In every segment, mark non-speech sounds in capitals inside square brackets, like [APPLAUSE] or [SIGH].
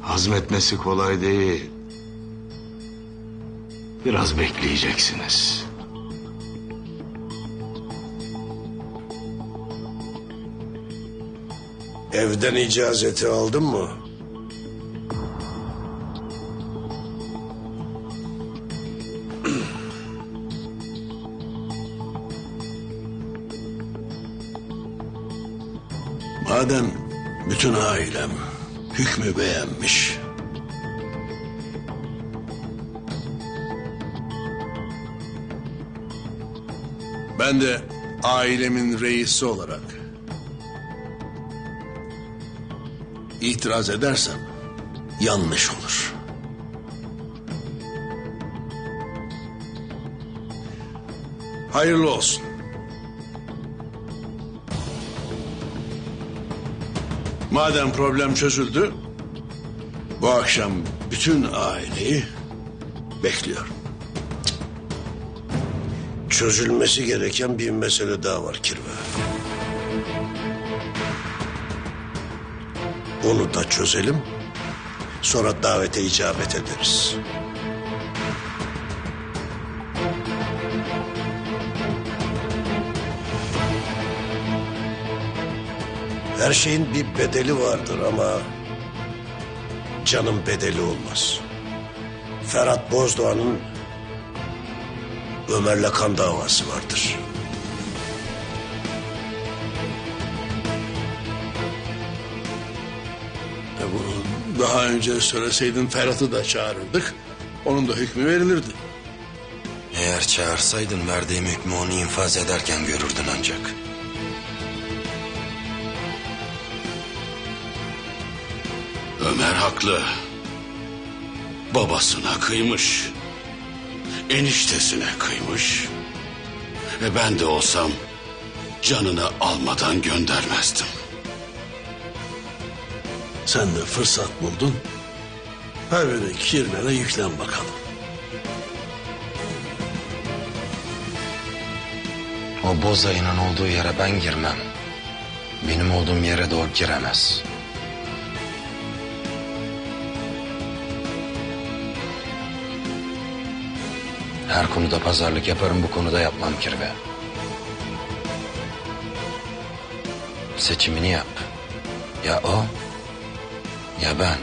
Hazmetmesi kolay değil. Biraz bekleyeceksiniz. Evden icazeti aldın mı? [CLEARS THROAT] Madem bütün ailem hükmü beğenmiş. Ben de ailemin reisi olarak itiraz edersem yanlış olur. Hayırlı olsun. Madem problem çözüldü, bu akşam bütün aileyi bekliyorum. Çözülmesi gereken bir mesele daha var Kirve. Onu da çözelim. Sonra davete icabet ederiz. Her şeyin bir bedeli vardır ama canın bedeli olmaz. Ferhat Bozdoğan'ın Ömer'le kan davası vardır. E bunu daha önce söyleseydin Ferhat'ı da çağırırdık. Onun da hükmü verilirdi. Eğer çağırsaydın verdiğim hükmü onu infaz ederken görürdün ancak. Ömer haklı. Babasına kıymış. Eniştesine kıymış. Ve ben de olsam canını almadan göndermezdim. Sen de fırsat buldun. Her biri kirmene yüklen bakalım. O boz ayının olduğu yere ben girmem. Benim olduğum yere de o giremez. Her konuda pazarlık yaparım bu konuda yapmam kirve. Seçimini yap. Ya o ya ben.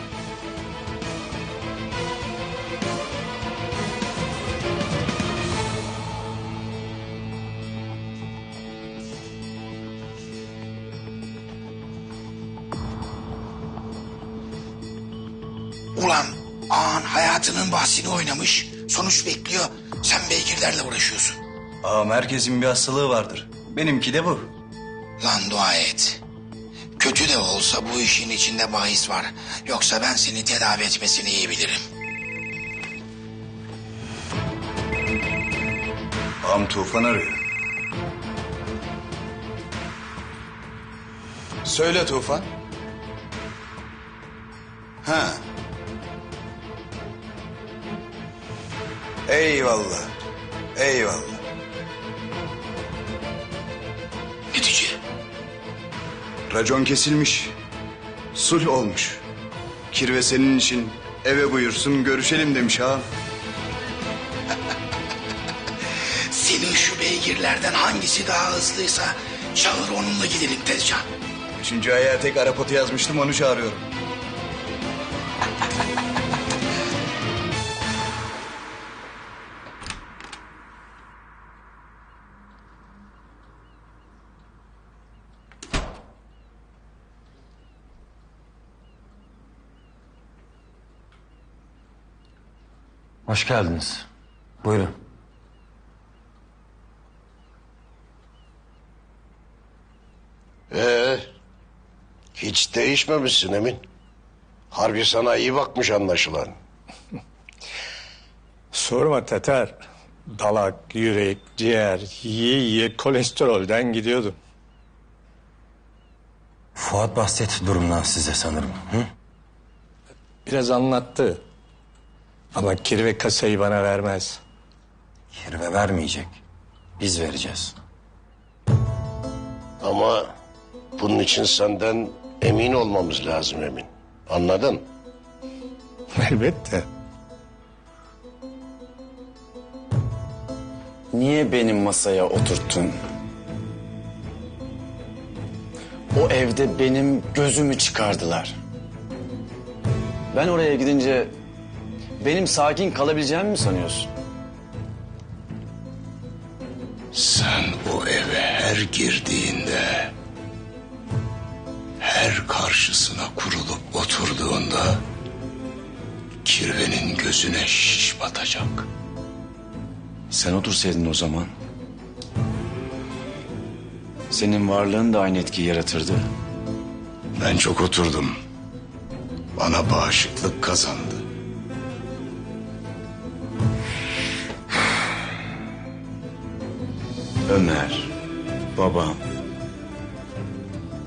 Ulan ağan hayatının bahsini oynamış. Sonuç bekliyor. Sen beygirlerle uğraşıyorsun. Ağam herkesin bir hastalığı vardır. Benimki de bu. Lan dua et. Kötü de olsa bu işin içinde bahis var. Yoksa ben seni tedavi etmesini iyi bilirim. Ağam Tufan arıyor. Söyle Tufan. Ha. Eyvallah. Eyvallah. Netice. Racon kesilmiş. Sulh olmuş. Kirve senin için eve buyursun görüşelim demiş ağam. [LAUGHS] Senin şu beygirlerden hangisi daha hızlıysa çağır onunla gidelim Tezcan. Üçüncü ayağa tek arapotu yazmıştım onu çağırıyorum. Hoş geldiniz. Buyurun. Ee, hiç değişmemişsin Emin. Harbi sana iyi bakmış anlaşılan. [LAUGHS] Sorma Tatar. Dalak, yürek, ciğer, yiye yiye kolesterolden gidiyordum. Fuat bahsetti durumdan size sanırım. Hı? Biraz anlattı. Ama kirve kasayı bana vermez. Kirve vermeyecek. Biz vereceğiz. Ama bunun için senden emin olmamız lazım Emin. Anladın? Elbette. Niye benim masaya oturttun? O evde benim gözümü çıkardılar. Ben oraya gidince benim sakin kalabileceğimi mi sanıyorsun? Sen o eve her girdiğinde... ...her karşısına kurulup oturduğunda... ...kirvenin gözüne şiş batacak. Sen otursaydın o zaman. Senin varlığın da aynı etkiyi yaratırdı. Ben çok oturdum. Bana bağışıklık kazandı. Ömer, babam.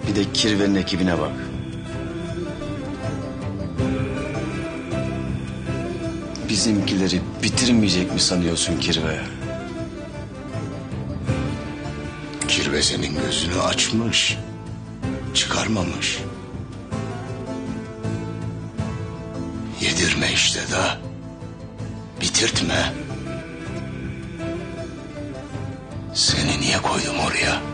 Bir de Kirve'nin ekibine bak. Bizimkileri bitirmeyecek mi sanıyorsun Kirve? Kirve senin gözünü açmış. Çıkarmamış. Yedirme işte da. Bitirtme. Seni niye koydum oraya?